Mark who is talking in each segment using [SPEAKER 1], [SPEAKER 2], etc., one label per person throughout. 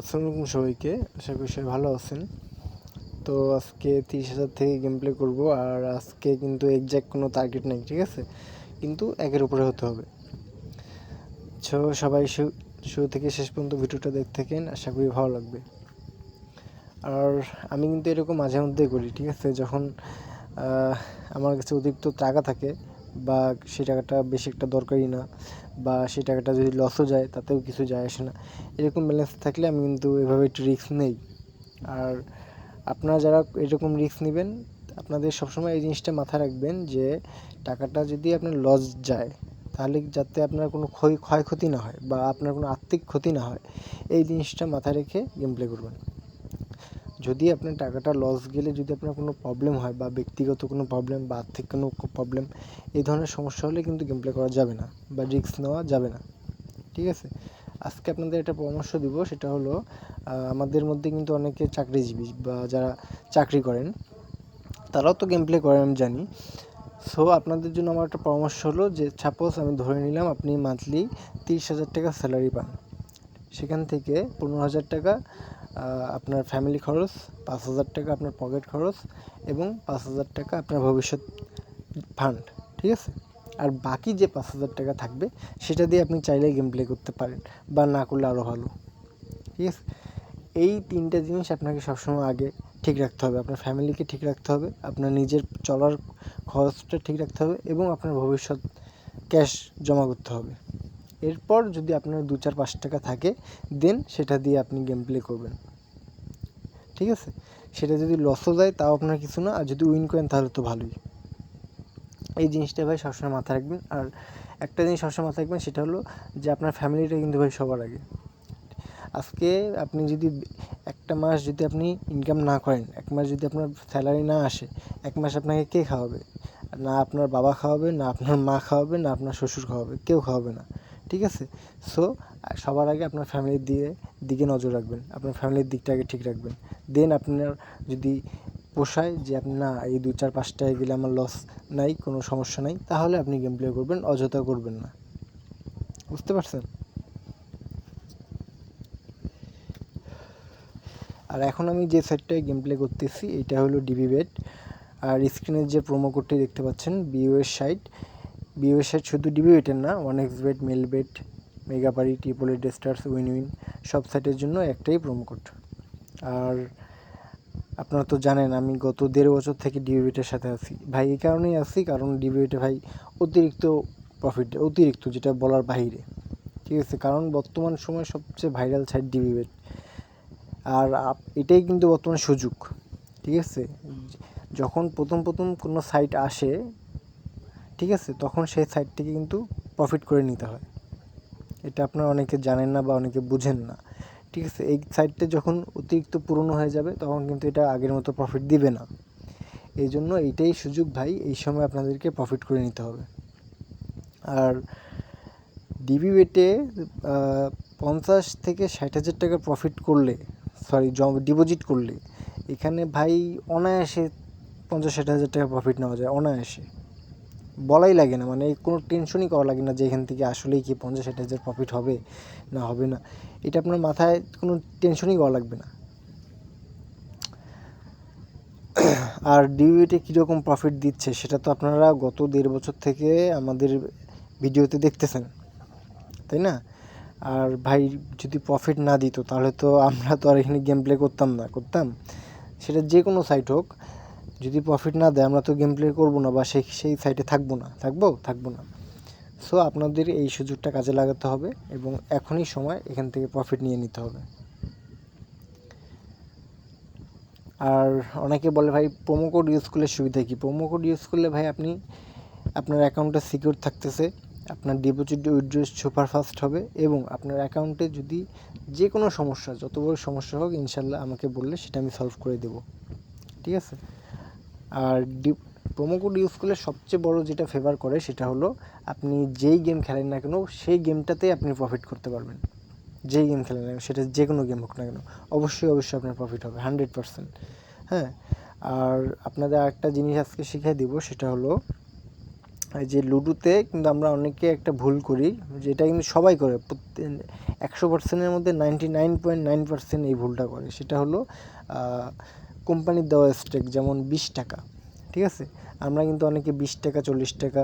[SPEAKER 1] আসসালামু আলাইকুম সবাইকে। আশা করি সবাই ভালো আছেন। তো আজকে তিরিশ হাজার থেকে গেম প্লে করব, আর আজকে কিন্তু এক্স্যাক্ট কোনো টার্গেট নেই, ঠিক আছে? কিন্তু একের উপরে হতে হবে। সো সবাই শুরু থেকে শেষ পর্যন্ত ভিডিওটা দেখতে থাকেন, আশা করি ভালো লাগবে। আর আমি কিন্তু এরকম মাঝে মধ্যে করি, ঠিক আছে? যখন আমার কাছে অতিরিক্ত টাকা থাকে বা সেই টাকাটা বেশি একটা দরকারি না বা সেই টাকাটা যদি লসও যায়, তাতেও কিছু যায় আসে না। এরকম ব্যালেন্স থাকলে আমি কিন্তু এভাবে একটু রিস্ক নেই। আর আপনারা যারা এরকম রিস্ক নেবেন, আপনাদের সবসময় এই জিনিসটা মাথায় রাখবেন যে টাকাটা যদি আপনার লস যায়, তাহলে যাতে আপনার কোনো ক্ষয় ক্ষয়ক্ষতি না হয় বা আপনার কোনো আর্থিক ক্ষতি না হয়, এই জিনিসটা মাথায় রেখে গেম প্লে করবেন। যদি আপনার টাকাটা লস গেলে যদি আপনার কোনো প্রবলেম হয় বা ব্যক্তিগত কোনো প্রবলেম বা আর্থিক কোনো প্রবলেম এই ধরনের সমস্যা হলে কিন্তু গেম প্লে করা যাবে না বা রিস্ক নেওয়া যাবে না। ঠিক আছে? আজকে আপনাদের একটা পরামর্শ দিব, সেটা হলো আমাদের মধ্যে কিন্তু অনেকে চাকরিজীবী বা যারা চাকরি করেন, তারাও তো গেম প্লে করেন, আমি জানি। সো আপনাদের জন্য আমার একটা পরামর্শ হলো যে সাপোজ আমি ধরে নিলাম আপনি মান্থলি তিরিশ হাজার টাকা স্যালারি পান। সেখান থেকে পনেরো হাজার টাকা আপনার ফ্যামিলি খরচ, পাঁচ হাজার টাকা আপনার পকেট খরচ এবং পাঁচ হাজার টাকা আপনার ভবিষ্যৎ ফান্ড ঠিক আছে? আর বাকি যে পাঁচ হাজার টাকা থাকবে, সেটা দিয়ে আপনি চাইলে গেম প্লে করতে পারেন বা না করলে আরও ভালো, ঠিক আছে? এই তিনটে জিনিস আপনাকে সবসময় আগে ঠিক রাখতে হবে, আপনার ফ্যামিলিকে ঠিক রাখতে হবে, আপনার নিজের চলার খরচটা ঠিক রাখতে হবে এবং আপনার ভবিষ্যৎ ক্যাশ জমা করতে হবে। এরপর যদি আপনার দু চার পাঁচ টাকা থাকে, দেন সেটা দিয়ে আপনি গেম প্লে করবেন। ঠিক আছে? সেটা যদি লসও যায় তাও আপনার কিছু না, আর যদি উইন করেন, তাহলে তো ভালোই। এই জিনিসটা ভাই সবসময় মাথায় রাখবেন। আর একটা জিনিস সবসময় মাথায় রাখবেন, সেটা হলো যে আপনার ফ্যামিলিটা কিন্তু ভাই সবার আগে। আজকে আপনি যদি একটা মাস যদি আপনি ইনকাম না করেন, এক মাস যদি আপনার স্যালারি না আসে, এক মাস আপনাকে কে খাওয়াবে? না আপনার বাবা খাওয়াবে, না আপনার মা খাওয়াবে, না আপনার শ্বশুর খাওয়াবে, কেউ খাওয়াবে না। ঠিক আছে? সো সবার আগে আপনার ফ্যামিলির দিয়ে, দিকে নজর রাখবেন। আপনার ফ্যামিলির দিকটা আগে ঠিক রাখবেন। দেন আপনার যদি পোষায় যে, আপনি না, এই দু চার পাঁচটায় গেলে আমার লস নাই, কোনো সমস্যা নাই, তাহলে আপনি গেম প্লে করবেন, অযথা করবেন না। বুঝতে পারছেন? আর এখন আমি যে সাইটটায় গেম প্লে করতেছি, এটা হলো ডিবি বেট আর স্ক্রিনের যে প্রোমো কোডটি দেখতে পাচ্ছেন বিওএস সাইট বিওএস সাইট শুধু ডিবি বেটের না one X bet melbet Megapari triple stars win win সব সাইটের জন্য একটাই প্রোমো কোড আর আপনারা তো জানেন, আমি গত দেড় বছর থেকে ডিবি ডিবিবিটের সাথে আছি। ভাই, এই কারণেই আছি, কারণ ডিবি ডিবিবিটে ভাই অতিরিক্ত প্রফিট অতিরিক্ত যেটা বলার বাইরে। ঠিক আছে, কারণ বর্তমান সময় সবচেয়ে ভাইরাল সাইট ডিবিবিট আর এটাই কিন্তু বর্তমান সুযোগ। ঠিক আছে? যখন প্রথম প্রথম কোনো সাইট আসে ঠিক আছে, তখন সেই সাইট থেকে কিন্তু প্রফিট করে নিতে হয়। এটা আপনারা অনেকে জানেন না বা অনেকে বুঝেন না। ঠিক আছে, এই সাইটটা যখন অতিরিক্ত পুরনো হয়ে যাবে, তখন কিন্তু এটা আগের মতো প্রফিট দিবে না। এই জন্য এইটাই সুযোগ ভাই, এই সময় আপনাদেরকে প্রফিট করে নিতে হবে। আর ডিবি বেটে পঞ্চাশ থেকে ষাট হাজার টাকা প্রফিট করলে সরি ডিপোজিট করলে, এখানে ভাই অনায়াসে পঞ্চাশ ষাট হাজার টাকা প্রফিট নেওয়া যায়, অনায়াসে। বলাই লাগে না। মানে কোনো টেনশনই করা লাগে না যে এখান থেকে আসলেই কি পঞ্চাশ ষাট হাজার প্রফিট হবে না হবে না। এটা আপনার মাথায় কোনো টেনশনই করা লাগবে না। আর ডিউইতে কীরকম প্রফিট দিচ্ছে সেটা তো আপনারা গত দেড় বছর থেকে আমাদের ভিডিওতে দেখতেছেন, তাই না? আর ভাই যদি প্রফিট না দিত তাহলে তো আমরা তো আর এখানে গেম প্লে করতাম না, করতাম। সেটা যে কোনো সাইট হোক। যদি প্রফিট না দেয়, আমরা তো গেম প্লে করব না বা সেই সেই সাইটে থাকব না। থাকব? থাকব না। সো আপনাদের এই সুযোগটা কাজে লাগাতে হবে এবং এখনই সময় এখান থেকে প্রফিট নিয়ে নিতে হবে। আর অনেকে বলে, ভাই প্রোমো কোড ইউজ করলে সুবিধা কী? প্রোমো কোড ইউজ করলে ভাই, আপনি, আপনার অ্যাকাউন্টটা সিকিউর থাকতেছে, আপনার ডিপোজিট উইথড্র সুপার ফাস্ট হবে এবং আপনার অ্যাকাউন্টে যদি যে কোনো সমস্যা, যত বড় সমস্যা হোক, ইনশাল্লাহ আমাকে বললে সেটা আমি সলভ করে দেবো। ঠিক আছে? আর প্রোমো কোড ইউজ করলে সবচেয়ে বড় যেটা ফেভার করে সেটা হলো আপনি যেই গেম খেলেন না কেন, সেই গেমটাতেই আপনি প্রফিট করতে পারবেন। যেই গেম খেলেন না সেটা যে কোনো গেম হোক না কেন, অবশ্যই অবশ্যই আপনার প্রফিট হবে হান্ড্রেড পারসেন্ট হ্যাঁ আর আপনাদের আরেকটা জিনিস আজকে শিখিয়ে দিব, সেটা হলো যে লুডোতে কিন্তু আমরা অনেকে একটা ভুল করি, যেটা কিন্তু সবাই করে একশো পার্সেন্টের মধ্যে ninety nine point nine percent এই ভুলটা করে। সেটা হলো কোম্পানির দেওয়া স্টেক যেমন বিশ টাকা, ঠিক আছে? আমরা কিন্তু অনেকে বিশ টাকা, চল্লিশ টাকা,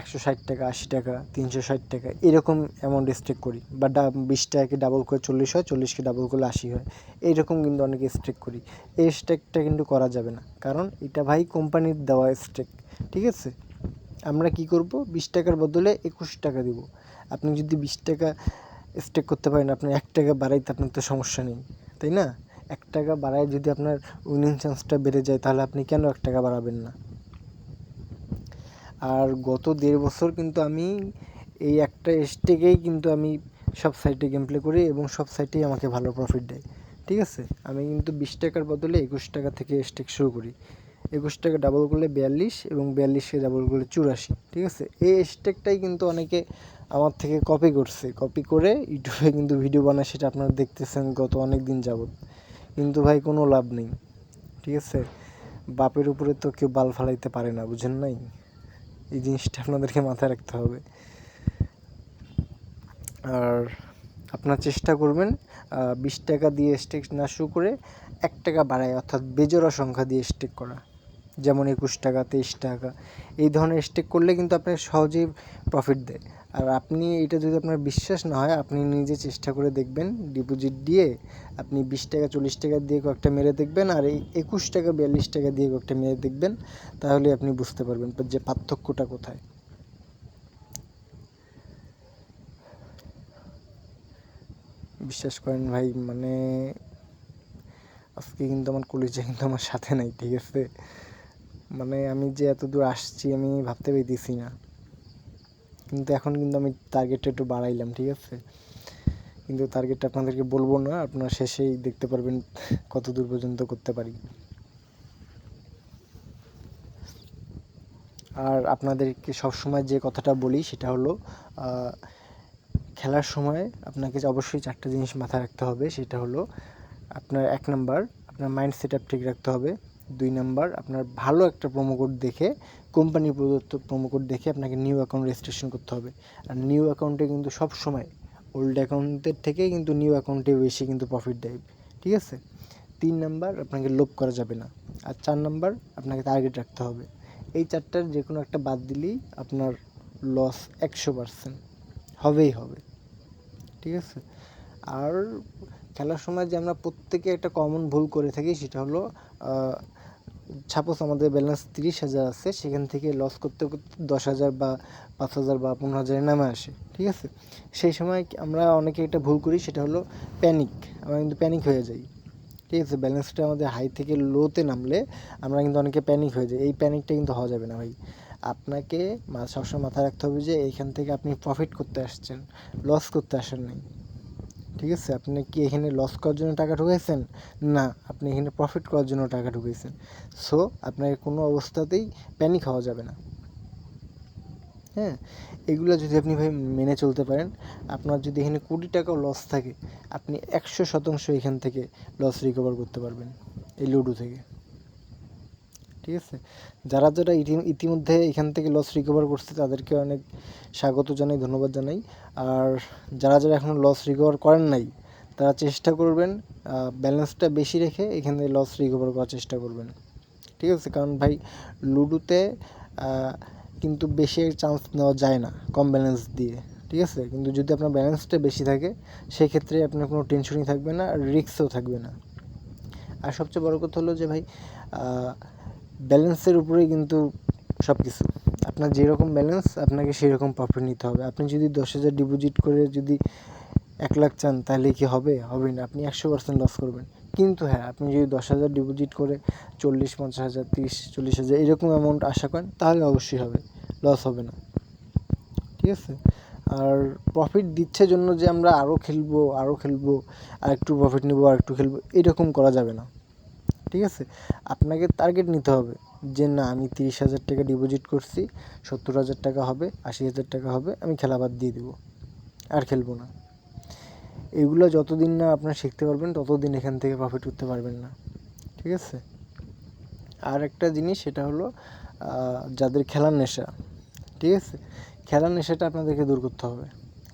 [SPEAKER 1] একশো ষাট টাকা, আশি টাকা, তিনশো ষাট টাকা এরকম অ্যামাউন্ট স্টেক করি। বা ডা, বিশ টাকাকে ডাবল করে চল্লিশ হয়, চল্লিশকে ডাবল করলে আশি হয়, এইরকম কিন্তু অনেকে স্টেক করি। এই স্টেকটা কিন্তু করা যাবে না। কারণ এটা ভাই কোম্পানির দেওয়া স্টেক ঠিক আছে? আমরা কি করব? বিশ টাকার বদলে একুশ টাকা দিব। আপনি যদি বিশ টাকা স্টেক করতে পারেন, আপনি এক টাকা বাড়াইতে আপনার তো সমস্যা নেই, তাই না? এক টাকা বাড়ায় যদি আপনার উইনিং চান্সটা বেড়ে যায়, তাহলে আপনি কেন এক টাকা বাড়াবেন না? আর গত দেড় বছর কিন্তু আমি এই একটা স্টেকেই কিন্তু আমি সব সাইটে গেম প্লে করি এবং সব সাইটেই আমাকে ভালো প্রফিট দেয়। ঠিক আছে? আমি কিন্তু বিশ টাকার বদলে একুশ টাকা থেকে স্টেক শুরু করি। একুশ টাকা ডাবল করলে বিয়াল্লিশ এবং বিয়াল্লিশকে ডাবল করলে চুরাশি। ঠিক আছে? এই স্টেকটাই কিন্তু অনেকে আমার থেকে কপি করছে। কপি করে ইউটিউবে কিন্তু ভিডিও বানায়, সেটা আপনারা দেখতেছেন গত অনেক দিন যাবৎ। কিন্তু ভাই কোনো লাভ নেই, ঠিক আছে? বাপের উপরে তো কেউ বাল ফালাইতে পারে না, বুঝেন নাই? এই জিনিসটা আপনাদেরকে মাথায় রাখতে হবে। আর আপনার চেষ্টা করবেন বিশ টাকা দিয়ে স্টেক না শুরু করে এক টাকা বাড়ায়, অর্থাৎ বেজোড়া সংখ্যা দিয়ে স্টেক করা। যেমন একুশ টাকা, তেইশ টাকা, এই ধরনের স্টেক করলে কিন্তু আপনার সহজেই প্রফিট দেয়। আর আপনি এটা যদি আপনার বিশ্বাস না হয়, আপনি নিজে চেষ্টা করে দেখবেন ডিপোজিট দিয়ে আপনি বিশ টাকা, চল্লিশ টাকা দিয়ে কয়েকটা মেরে দেখবেন আর এই একুশ টাকা, বিয়াল্লিশ টাকা দিয়ে কয়েকটা মেরে দেখবেন, তাহলে আপনি বুঝতে পারবেন যে পার্থক্যটা কোথায়। বিশ্বাস করেন ভাই মানে আজকে কিন্তু আমার কলেজে কিন্তু আমার সাথে নাই, ঠিক আছে? মানে আমি যে এত দূর আসছি আমি ভাবতে পেরেছি না। কিন্তু এখন কিন্তু আমি টার্গেটটা একটু বাড়াইলাম, ঠিক আছে? কিন্তু টার্গেটটা আপনাদেরকে বলব না, আপনারা শেষেই দেখতে পারবেন কত দূর পর্যন্ত করতে পারি। আর আপনাদেরকে সবসময় যে কথাটা বলি সেটা হলো খেলার সময় আপনাকে অবশ্যই চারটা জিনিস মাথায় রাখতে হবে, সেটা হলো আপনার এক নাম্বার আপনার মাইন্ড সেট আপ ঠিক রাখতে হবে। দুই নাম্বার, আপনার ভালো একটা প্রোমো কোড দেখে কোম্পানি প্রদত্ত প্রোমো কোড দেখে আপনাকে নিউ অ্যাকাউন্ট রেজিস্ট্রেশন করতে হবে। আর নিউ অ্যাকাউন্টে কিন্তু সব সময় ওল্ড অ্যাকাউন্টের থেকে কিন্তু নিউ অ্যাকাউন্টে বেশি কিন্তু প্রফিট দেয়, ঠিক আছে? তিন নাম্বার, আপনাকে লোভ করা যাবে না। আর চার নাম্বার, আপনাকে টার্গেট রাখতে হবে। এই চারটার যে কোনো একটা বাদ দিলেই আপনার লস একশো পারসেন্ট হবেই হবে, ঠিক আছে? আর খেলার সময় যে আমরা প্রত্যেকে একটা কমন ভুল করে থাকি সেটা হলো সাপোজ আমাদের ব্যালেন্স তিরিশ হাজার আছে, সেখান থেকে লস করতে করতে দশ হাজার বা পাঁচ হাজার বা পনেরো হাজারে নামে আসে, ঠিক আছে? সেই সময় আমরা অনেকে একটা ভুল করি, সেটা হলো প্যানিক আমরা কিন্তু প্যানিক হয়ে যাই, ঠিক আছে? ব্যালেন্সটা আমাদের হাই থেকে লোতে নামলে আমরা কিন্তু অনেকে প্যানিক হয়ে যাই, এই প্যানিকটা কিন্তু হওয়া যাবে না ভাই। আপনাকে সবসময় মাথায় রাখতে হবে যে এইখান থেকে আপনি প্রফিট করতে আসছেন লস করতে আসেন নাই। ঠিক আছে? আপনি কি এখানে লস করার জন্য টাকা ঢুকাইছেন? না, আপনি এখানে প্রফিট করার জন্য টাকা ঢুকাইছেন। সো আপনাকে কোনো অবস্থাতেই প্যানিক হওয়া যাবে না। হ্যাঁ? এগুলো যদি আপনি ভাই মেনে চলতে পারেন, আপনার যদি এখানে কোটি টাকাও লস থাকে, আপনি একশো শতাংশ এখান থেকে লস রিকভার করতে পারবেন, এই লুডো থেকে। ঠিক আছে? যারা যারা ইতিমধ্যে এখান থেকে লস রিকভার করছে, তাদেরকে অনেক স্বাগত জানাই, ধন্যবাদ জানাই। আর যারা যারা এখনও লস রিকভার করেন নাই, তারা চেষ্টা করবেন ব্যালেন্সটা বেশি রেখে এখান থেকে লস রিকভার করার চেষ্টা করবেন। ঠিক আছে? কারণ ভাই, লুডোতে কিন্তু বেশি চান্স নেওয়া যায় না কম ব্যালেন্স দিয়ে। ঠিক আছে? কিন্তু যদি আপনার ব্যালেন্সটা বেশি থাকে, সেক্ষেত্রে আপনার কোনো টেনশনই থাকবে না, আর রিক্সও থাকবে না। আর সবচেয়ে বড় কথা হলো যে ভাই ব্যালেন্সের উপরেই কিন্তু সব কিছু আপনার যেরকম ব্যালেন্স, আপনাকে সেই রকম প্রফিট নিতে হবে। আপনি যদি দশ হাজার ডিপোজিট করে যদি এক লাখ চান, তাহলে কি হবে? হবে না। আপনি একশো পার্সেন্ট লস করবেন। কিন্তু হ্যাঁ আপনি যদি দশ হাজার ডিপোজিট করে চল্লিশ, পঞ্চাশ হাজার, তিরিশ, চল্লিশ হাজার এরকম অ্যামাউন্ট আশা করেন, তাহলে অবশ্যই হবে। লস হবে না। ঠিক আছে? আর প্রফিট দিচ্ছে জন্য যে আমরা আরও খেলব আরও খেলব আর একটু প্রফিট নেব আর একটু খেলব, এরকম করা যাবে না। ঠিক আছে? আপনাকে টার্গেট নিতে হবে যে, না, আমি তিরিশ হাজার টাকা ডিপোজিট করছি, সত্তর হাজার টাকা হবে, আশি হাজার টাকা হবে, আমি খেলা বাদ দিয়ে দেবো। আর খেলব না। এগুলো যতদিন না আপনার শিখতে পারবেন, ততদিন এখান থেকে প্রফিট করতে পারবেন না। ঠিক আছে? আর একটা জিনিস, সেটা হলো যাদের খেলার নেশা, ঠিক আছে? খেলার নেশাটা আপনাদেরকে দূর করতে হবে।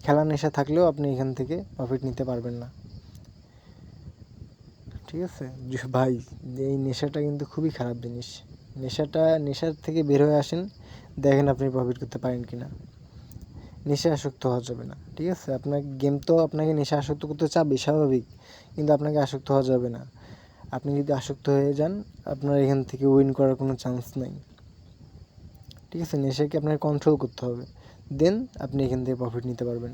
[SPEAKER 1] খেলার নেশা থাকলেও আপনি এখান থেকে প্রফিট নিতে পারবেন না। ঠিক আছে? ভাই, এই নেশাটা কিন্তু খুবই খারাপ জিনিস। নেশাটা, নেশার থেকে বের হয়ে আসেন, দেখেন আপনি প্রফিট করতে পারেন কি না নেশা আসক্ত হওয়া যাবে না, ঠিক আছে? আপনার গেম তো আপনাকে নেশা আসক্ত করতে চাবে, স্বাভাবিক। কিন্তু আপনাকে আসক্ত হওয়া যাবে না। আপনি যদি আসক্ত হয়ে যান, আপনার এখান থেকে উইন করার কোনো চান্স নেই। ঠিক আছে? নেশাকে আপনাকে কন্ট্রোল করতে হবে। দেন আপনি এখান থেকে প্রফিট নিতে পারবেন।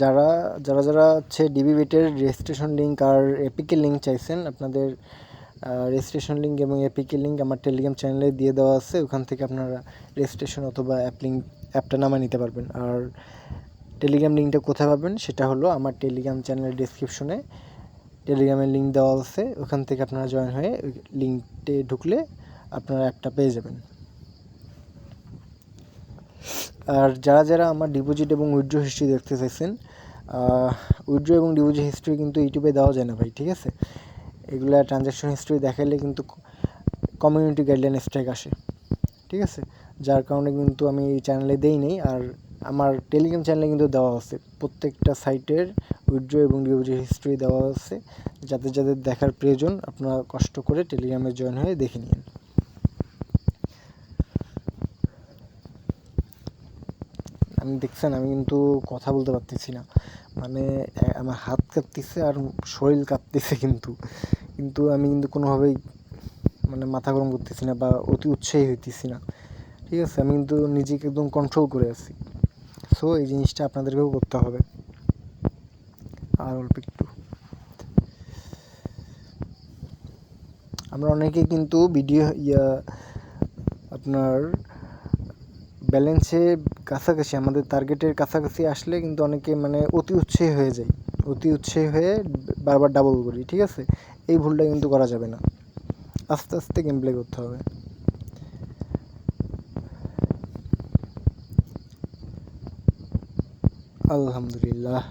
[SPEAKER 1] যারা যারা যারা হচ্ছে ডিবি বেটের রেজিস্ট্রেশন লিঙ্ক আর এপিকের লিঙ্ক চাইছেন, আপনাদের রেজিস্ট্রেশন লিঙ্ক এবং এপিকের লিঙ্ক আমার টেলিগ্রাম চ্যানেলে দিয়ে দেওয়া আছে। ওখান থেকে আপনারা রেজিস্ট্রেশন অথবা অ্যাপ লিঙ্ক অ্যাপটা নামা নিতে পারবেন। আর টেলিগ্রাম লিঙ্কটা কোথায় পাবেন সেটা হলো আমার টেলিগ্রাম চ্যানেলের ডিসক্রিপশনে টেলিগ্রামের লিঙ্ক দেওয়া আছে। ওখান থেকে আপনারা জয়েন হয়ে লিঙ্কটে ঢুকলে আপনারা অ্যাপটা পেয়ে যাবেন। আর যারা যারা আমার ডিপোজিট এবং উইড্রো হিস্ট্রি দেখতে চাইছেন উইড্রো এবং ডিপোজিট হিস্ট্রি কিন্তু ইউটিউবে দেওয়া যায় না ভাই, ঠিক আছে? এগুলা ট্রানজ্যাকশন হিস্ট্রি দেখালে কিন্তু কমিউনিটি গাইডলাইন স্ট্রাইক আসে, ঠিক আছে? যার কারণে কিন্তু আমি এই চ্যানেলে দেই নেই, আর আমার টেলিগ্রাম চ্যানেলে কিন্তু দেওয়া আছে। প্রত্যেকটা সাইটের উইড্রো এবং ডিপোজিট হিস্ট্রি দেওয়া আছে, যাদের যাদের দেখার প্রয়োজন, আপনারা কষ্ট করে টেলিগ্রামে জয়েন হয়ে দেখে নিন আমি দেখছেন, আমি কিন্তু কথা বলতে পারতেছি না। মানে আমার হাত কাঁপতেছে আর শরীর কাঁপতেছে কিন্তু। কিন্তু আমি কিন্তু কোনোভাবেই মানে মাথা গরম করতেছি না বা অতি উৎসাহী হইতেছি না। ঠিক আছে, আমি কিন্তু নিজেকে একদম কন্ট্রোল করে আছি। সো এই জিনিসটা আপনাদেরকেও করতে হবে। আর অল্প একটু। আমরা অনেকে কিন্তু ভিডিও ইয়া, আপনার ব্যালেন্সে কাছাকাছি, আমাদের টার্গেটের কাছাকাছি আসলে কিন্তু অনেকে মানে অতি উৎসাহী হয়ে যায়। অতি উৎসাহী হয়ে বারবার ডাবল করি, ঠিক আছে? এই ভুলটা কিন্তু করা যাবে না। আস্তে আস্তে গেম প্লে করতে হবে। আলহামদুলিল্লাহ।